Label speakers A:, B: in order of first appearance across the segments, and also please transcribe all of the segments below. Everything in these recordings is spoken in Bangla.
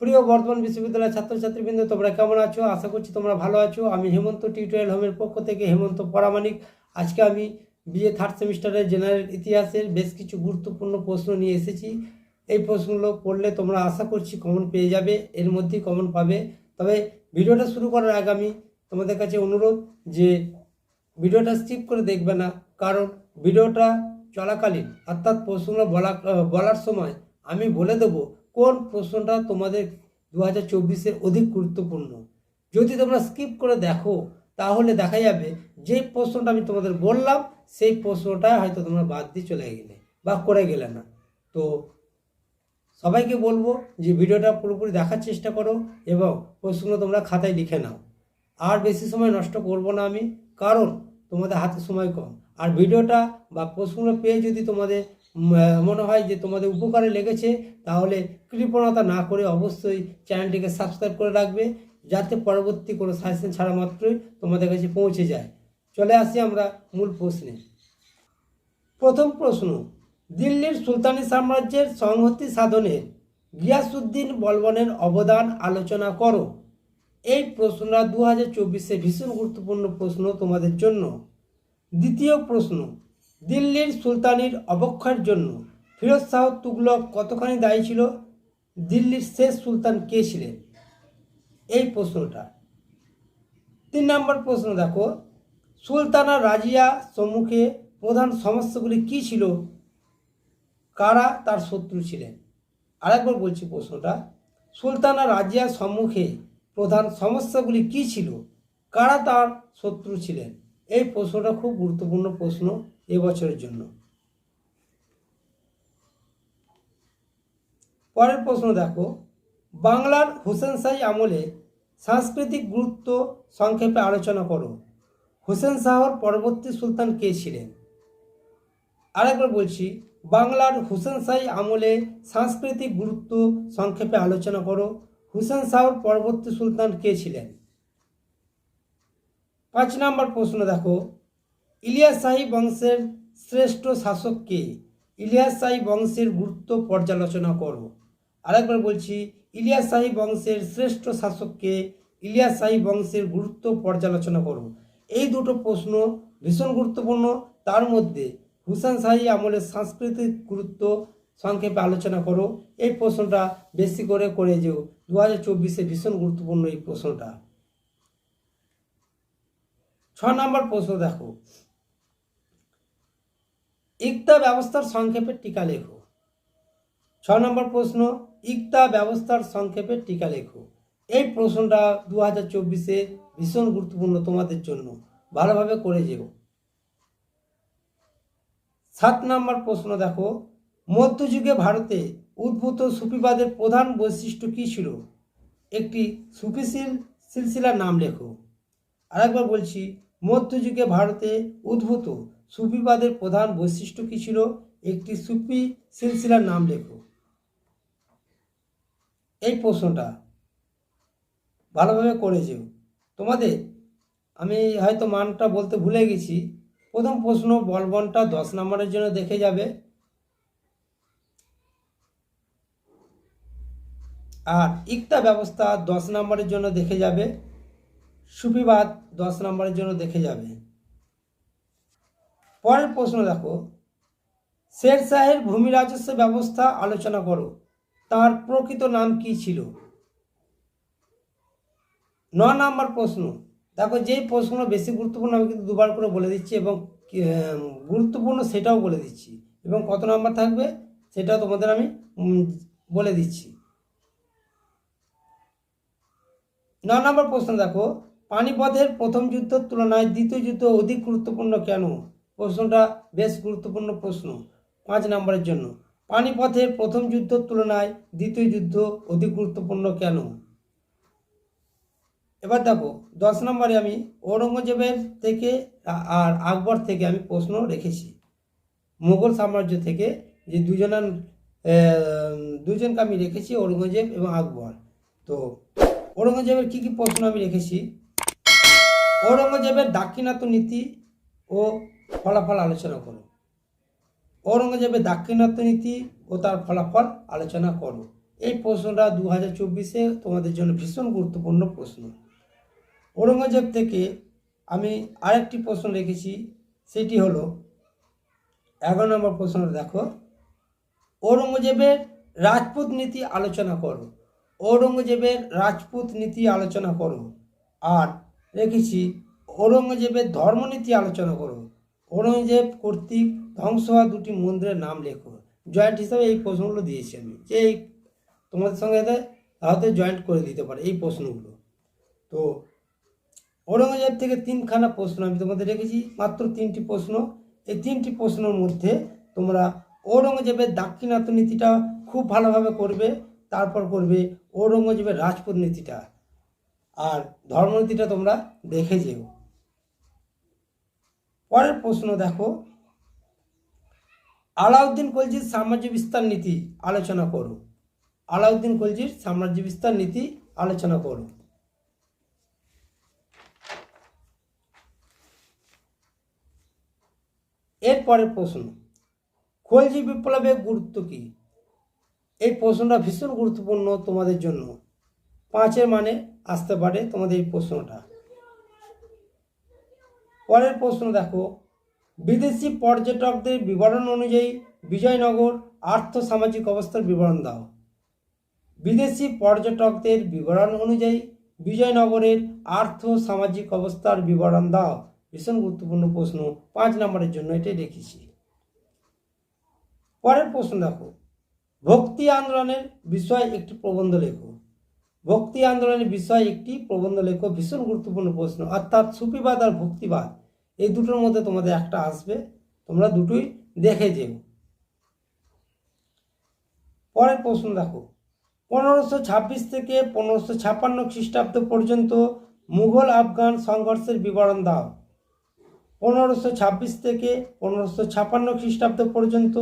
A: প্রিয় বর্ধমান বিশ্ববিদ্যালয়ের ছাত্রছাত্রীবৃন্দ, তোমরা কেমন আছো? আশা করছি তোমরা ভালো আছো। আমি হেমন্ত টিউটোরিয়াল হোমের পক্ষ থেকে হেমন্ত পরামানিক আজকে আমি বিএ থার্ড সেমিস্টারের জেনারেল ইতিহাসের বেশ কিছু গুরুত্বপূর্ণ প্রশ্ন নিয়ে এসেছি। এই প্রশ্নগুলো পড়লে তোমরা আশা করছি কমন পেয়ে যাবে, এর মধ্যেই কমন পাবে। তবে ভিডিওটা শুরু করার আগে আমি তোমাদের কাছে অনুরোধ যে, ভিডিওটা স্কিপ করে দেখবে না, কারণ ভিডিওটা চলাকালীন, অর্থাৎ প্রশ্নগুলো বলা, বলার সময় আমি বলে দেবো কোন প্রশ্নটা তোমাদের দু হাজার চব্বিশের অধিক গুরুত্বপূর্ণ। যদি তোমরা স্কিপ করে দেখো, তাহলে দেখা যাবে যে প্রশ্নটা আমি তোমাদের বললাম, সেই প্রশ্নটা হয়তো তোমরা বাদ দিয়ে চলে গেলে বা করে গেলে না। তো সবাইকে বলব যে ভিডিওটা পুরোপুরি দেখার চেষ্টা করো এবং প্রশ্নগুলো তোমরা খাতায় লিখে নাও। আর বেশি সময় নষ্ট করব না আমি, কারণ তোমাদের হাতে সময় কম। আর ভিডিওটা বা প্রশ্নগুলো পেয়ে যদি তোমাদের মনে হয় যে তোমাদের উপকারে লেগেছে, তাহলে কৃপণতা না করে অবশ্যই চ্যানেলটিকে সাবস্ক্রাইব করে রাখবে, যাতে পরবর্তী কোনো সাজেশন ছাড়া মাত্রই তোমাদের কাছে পৌঁছে যায়। চলে আসি আমরা মূল প্রশ্নে। প্রথম প্রশ্ন, দিল্লির সুলতানি সাম্রাজ্যের সংহতি সাধনে গিয়াসুদ্দিন বলবনের অবদান আলোচনা করো। এই প্রশ্নটা দু হাজার চব্বিশে ভীষণ গুরুত্বপূর্ণ প্রশ্ন তোমাদের জন্য। দ্বিতীয় প্রশ্ন, দিল্লির সুলতানির অবক্ষয়ের জন্য ফিরোজ শাহ তুগলক কতখানি দায়ী ছিল? দিল্লির শেষ সুলতান কে ছিলেন? এই প্রশ্নটা। তিন নম্বর প্রশ্ন দেখো, সুলতানা রাজিয়া সম্মুখে প্রধান সমস্যাগুলি কী ছিল? কারা তার শত্রু ছিলেন? আরেকবার বলছি প্রশ্নটা, সুলতানা রাজিয়ার সম্মুখে প্রধান সমস্যাগুলি কী ছিল? কারা তার শত্রু ছিলেন? এই প্রশ্নটা খুব গুরুত্বপূর্ণ প্রশ্ন এবছরের জন্য। পরের প্রশ্ন দেখো, বাংলার হোসেন শাহী আমলে সাংস্কৃতিক গুরুত্ব সংক্ষেপে আলোচনা করো। হোসেন শাহর পরবর্তী সুলতান কে ছিলেন? আরেকবার বলছি, বাংলার হুসেন শাহী আমলে সাংস্কৃতিক গুরুত্ব সংক্ষেপে আলোচনা করো। হুসেন শাহর পরবর্তী সুলতান কে ছিলেন? পাঁচ নম্বর প্রশ্ন দেখো। ইলিয়াস শাহী বংশের শ্রেষ্ঠ শাসক কে? ইলিয়াস শাহী বংশের গুরুত্ব পর্যালোচনা করো। আরেকবার বলছি, ইলিয়াস শাহী বংশের শ্রেষ্ঠ শাসককে ইলিয়াস শাহী বংশের গুরুত্ব পর্যালোচনা করো। এই দুটো প্রশ্ন ভীষণ গুরুত্বপূর্ণ। তার মধ্যে হুসেন শাহী আমলের সাংস্কৃতিক গুরুত্ব সংক্ষেপে আলোচনা করো। এই প্রশ্নটা বেশি করে করে যেও। দু হাজার চব্বিশে ভীষণ গুরুত্বপূর্ণ এই প্রশ্নটা। নম্বর প্রশ্ন দেখো। ইকতা ব্যবস্থার সংক্ষেপে টিকা লেখো। ছ নম্বর প্রশ্ন, ইকতা ব্যবস্থার সংক্ষেপে টিকা লেখো। এই প্রশ্নটা দু হাজার চব্বিশে ভীষণ গুরুত্বপূর্ণ তোমাদের জন্য। ভালোভাবে করে যেও। সাত নম্বর প্রশ্ন দেখো, মধ্যযুগে ভারতে উদ্ভূত সুফিবাদের প্রধান বৈশিষ্ট্য কী ছিল? একটি সুফিশীল সিলসিলার নাম লেখো। আরেকবার বলছি মধ্যযুগে ভারতে উদ্ভূত সুফিবাদের প্রধান বৈশিষ্ট্য কী ছিল? একটি সুফি সিলসিলার নাম লেখো। এই প্রশ্নটা ভালোভাবে করে যেও। তোমাদের, আমি হয়তো মানটা বলতে ভুলে গেছি। প্রথম প্রশ্ন, বলবনটা দশ নম্বরের জন্য দেখে যাবে। আর ইকতা ব্যবস্থা দশ নম্বরের জন্য দেখে যাবে। সুফিবাদ দশ নম্বরের জন্য দেখে যাবে। পরের প্রশ্ন দেখো, শের শাহের ভূমি রাজস্ব ব্যবস্থা আলোচনা করো, তার প্রকৃত নাম কি ছিল? ন নম্বর প্রশ্ন, দেখো যেই প্রশ্নগুলো বেশি গুরুত্বপূর্ণ আমি কিন্তু দুবার করে বলে দিচ্ছি এবং গুরুত্বপূর্ণ সেটাও বলে দিচ্ছি এবং কত নাম্বার থাকবে সেটাও তোমাদের আমি বলে দিচ্ছি। ন নম্বর প্রশ্ন দেখো পানিপথের প্রথম যুদ্ধের তুলনায় দ্বিতীয় যুদ্ধ অধিক গুরুত্বপূর্ণ কেন? প্রশ্নটা বেশ গুরুত্বপূর্ণ প্রশ্ন। পাঁচ নম্বরের জন্য, পানিপথের প্রথম যুদ্ধের তুলনায় দ্বিতীয় যুদ্ধ অধিক গুরুত্বপূর্ণ কেন? এবার দেখো, দশ নম্বরে আমি ঔরঙ্গজেবের থেকে আর আকবর থেকে আমি প্রশ্ন রেখেছি। মুঘল সাম্রাজ্য থেকে যে দুজনার দুজনকে আমি রেখেছি ঔরঙ্গজেব এবং আকবর। তো ঔরঙ্গজেবের কী কী প্রশ্ন আমি রেখেছি? ঔরঙ্গজেবের দাক্ষিণাত্য নীতি ও ফলাফল আলোচনা করো। ঔরঙ্গজেবের দাক্ষিণাত্য নীতি ও তার ফলাফল আলোচনা করো। এই প্রশ্নটা দু হাজার চব্বিশে তোমাদের জন্য ভীষণ গুরুত্বপূর্ণ প্রশ্ন। ঔরঙ্গজেব থেকে আমি আরেকটি প্রশ্ন রেখেছি, সেটি হলো, এগারো নম্বর প্রশ্নটা দেখো। ঔরঙ্গজেবের রাজপুত নীতি আলোচনা করো। ঔরঙ্গজেবের রাজপুত নীতি আলোচনা করো। আর রেখেছি। ঔরঙ্গজেবের ধর্মনীতি আলোচনা করো। ঔরঙ্গজেব কর্তৃক ধ্বংস হওয়া দুটি মন্দিরের নাম লেখো। জয়েন্ট হিসাবে এই প্রশ্নগুলো দিয়েছি আমি। যে এই তোমাদের সঙ্গে এদের হয়তো জয়েন্ট করে দিতে পারে এই প্রশ্নগুলো। তো ঔরঙ্গজেব থেকে তিনখানা প্রশ্ন আমি তোমাদের রেখেছি। মাত্র তিনটি প্রশ্ন। এই তিনটি প্রশ্নের মধ্যে তোমরা ঔরঙ্গজেবের দাক্ষিণাত্য নীতিটা খুব ভালোভাবে করবে। তারপর করবে ঔরঙ্গজেবের রাজপুত নীতিটা। আর ধর্মনীতিটা তোমরা দেখে যেও। পরের প্রশ্ন দেখো, আলাউদ্দিন খলজির সাম্রাজ্য বিস্তার নীতি আলোচনা করো। আলাউদ্দিন খলজির সাম্রাজ্য বিস্তার নীতি আলোচনা করো। এরপরের প্রশ্ন খলজি বিপ্লবের গুরুত্ব কী? এই প্রশ্নটা ভীষণ গুরুত্বপূর্ণ তোমাদের জন্য। পাঁচের মানে আসতে পারে তোমাদের এই প্রশ্নটা। পরের প্রশ্ন দেখো, বিদেশি পর্যটকদের বিবরণ অনুযায়ী বিজয়নগর আর্থ সামাজিক অবস্থার বিবরণ দাও। বিদেশি পর্যটকদের বিবরণ অনুযায়ী বিজয়নগরের আর্থ সামাজিক অবস্থার বিবরণ দাও। ভীষণ গুরুত্বপূর্ণ প্রশ্ন, পাঁচ নম্বরের জন্য এটাই রেখেছি। পরের প্রশ্ন দেখো, ভক্তি আন্দোলনের বিষয়ে একটি প্রবন্ধ লেখো। ভক্তি আন্দোলনের বিষয়ে একটি প্রবন্ধ লেখো, ভীষণ গুরুত্বপূর্ণ প্রশ্ন। অর্থাৎ সুফিবাদ আর ভক্তিবাদ, এই দুটোর মধ্যে তোমাদের একটা আসবে, তোমরা দুটোই দেখে যেও। পরের প্রশ্ন দেখো। পনেরোশো ছাব্বিশ থেকে পনেরোশো ছাপ্পান্ন খ্রিস্টাব্দ পর্যন্ত মুঘল আফগান সংঘর্ষের বিবরণ দাও। পনেরোশো ছাব্বিশ থেকে পনেরোশো ছাপ্পান্ন খ্রিস্টাব্দ পর্যন্ত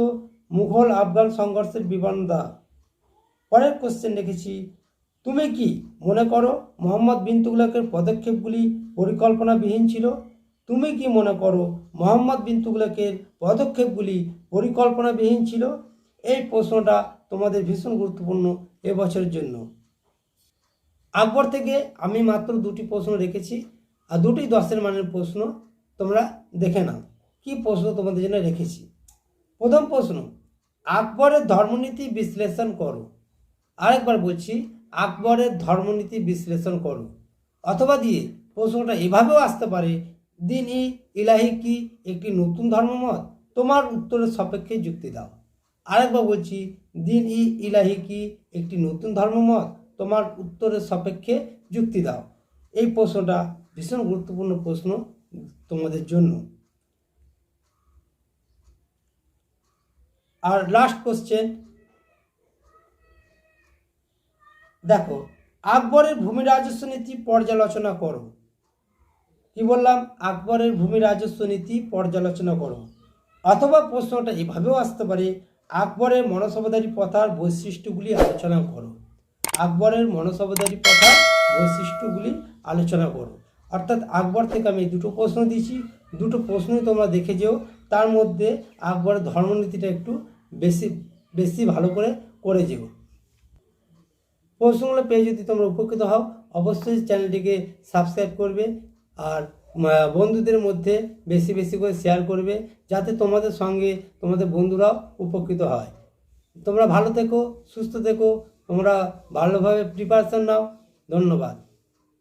A: মুঘল আফগান সংঘর্ষের বিবরণ দাও। পরের কোশ্চেন রেখেছি। তুমি কি মনে করো মোহাম্মদ বিন তুগলকের পদক্ষেপগুলি পরিকল্পনাবিহীন ছিল? তুমি কি মনে করো মোহাম্মদ বিন তুগলকের পদক্ষেপগুলি পরিকল্পনাবিহীন ছিল? এই প্রশ্নটা তোমাদের ভীষণ গুরুত্বপূর্ণ এবছরের জন্য। আকবর থেকে আমি মাত্র দুটি প্রশ্ন রেখেছি, আর দুটি দশের মানের প্রশ্ন তোমরা দেখে নাও। কি প্রশ্ন তোমাদের জন্য রেখেছি? প্রথম প্রশ্ন, আকবরের ধর্মনীতি বিশ্লেষণ করো। আরেকবার বলছি আকবরের ধর্মনীতি বিশ্লেষণ করো। অথবা দিয়ে প্রশ্নটা এভাবেও আসতে পারে দিন ই ইলাহি কি একটি নতুন ধর্মমত? তোমার উত্তরের সাপেক্ষে যুক্তি দাও। আরেকবার বলছি দিন ই ইলাহি কি একটি নতুন ধর্মমত? তোমার উত্তরের সাপেক্ষে যুক্তি দাও। এই প্রশ্নটা ভীষণ গুরুত্বপূর্ণ প্রশ্ন তোমাদের জন্য। আর লাস্ট কোশ্চেন দেখো, আকবরের ভূমি রাজস্ব নীতি পর্যালোচনা করো। কি বললাম? আকবরের ভূমি রাজস্ব নীতি পর্যালোচনা করো। অথবা প্রশ্নটা এভাবেও আসতে পারে, আকবরের মনসবদারি প্রথার বৈশিষ্ট্যগুলি আলোচনা করো। আকবরের মনসবদারি প্রথার বৈশিষ্ট্যগুলি আলোচনা করো। অর্থাৎ আকবর থেকে আমি দুটো প্রশ্ন দিয়েছি। দুটো প্রশ্নই তোমরা দেখে যেও। তার মধ্যে আকবরের ধর্মনীতিটা একটু বেশি বেশি ভালো করে করে যেও। প্রশ্নগুলো পেয়ে যদি তোমরা উপকৃত হও, অবশ্যই চ্যানেলটিকে সাবস্ক্রাইব করবে আর বন্ধুদের মধ্যে বেশি বেশি করে শেয়ার করবে যাতে তোমাদের সঙ্গে তোমাদের বন্ধুরাও উপকৃত হয়। তোমরা ভালো থেকো, সুস্থ থেকো, তোমরা ভালোভাবে প্রিপারেশান নাও। ধন্যবাদ।